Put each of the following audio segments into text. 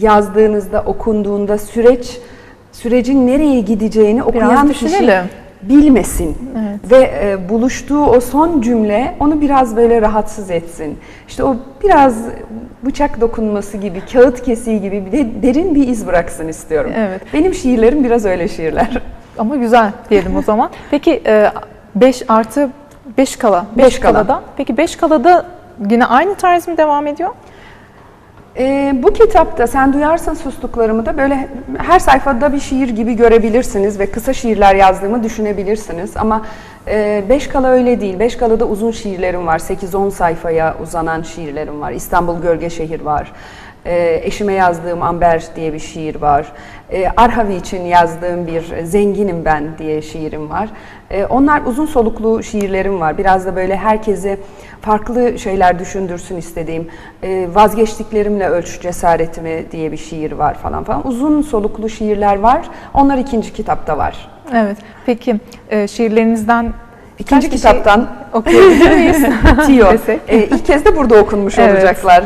yazdığınızda, okunduğunda süreç sürecin nereye gideceğini okuyan kişi bilmesin. Evet. Ve e, buluştuğu o son cümle onu biraz böyle rahatsız etsin. İşte o biraz bıçak dokunması gibi, kağıt kesiği gibi bir de derin bir iz bıraksın istiyorum. Evet. Benim şiirlerim biraz öyle şiirler. Ama güzel diyelim o zaman. Peki 5 artı 5 kala. Beş 5 kala. kalada. Peki 5 kalada yine aynı tarz mı devam ediyor? Ee, bu kitapta sen duyarsın sustuklarımı da böyle her sayfada bir şiir gibi görebilirsiniz ve kısa şiirler yazdığımı düşünebilirsiniz. Ama e, beş kala öyle değil. Beş kalada uzun şiirlerim var. 8-10 sayfaya uzanan şiirlerim var. İstanbul Gölge Şehir var. E, eşime yazdığım Amber diye bir şiir var. E, Arhavi için yazdığım bir Zenginim Ben diye şiirim var. E, onlar uzun soluklu şiirlerim var. Biraz da böyle herkesi farklı şeyler düşündürsün istediğim. E, vazgeçtiklerimle ölç cesaretimi diye bir şiir var falan falan. Uzun soluklu şiirler var. Onlar ikinci kitapta var. Evet. Peki e, şiirlerinizden İkinci kitaptan okuyabilir miyiz? Desek. E, ilk kez de burada okunmuş Evet. olacaklar.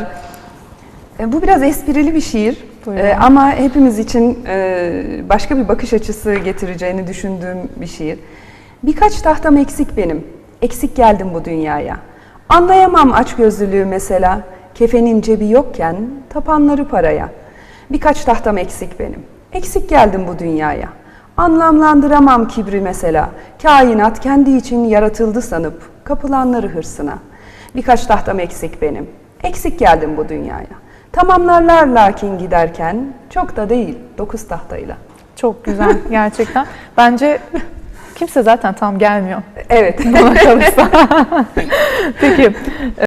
E, bu biraz esprili bir şiir. Buyurun. E, ama hepimiz için e, başka bir bakış açısı getireceğini düşündüğüm bir şiir. Birkaç tahtam eksik benim. Eksik geldim bu dünyaya. Anlayamam açgözlülüğü mesela. Kefenin cebi yokken tapanları paraya. Birkaç tahtam eksik benim. Eksik geldim bu dünyaya. Anlamlandıramam kibri mesela. Kainat kendi için yaratıldı sanıp kapılanları hırsına. Birkaç tahtam eksik benim. Eksik geldim bu dünyaya. Tamamlarlar lakin giderken çok da değil dokuz tahtayla. Çok güzel gerçekten. Bence kimse zaten tam gelmiyor Evet. bana kalırsa. Peki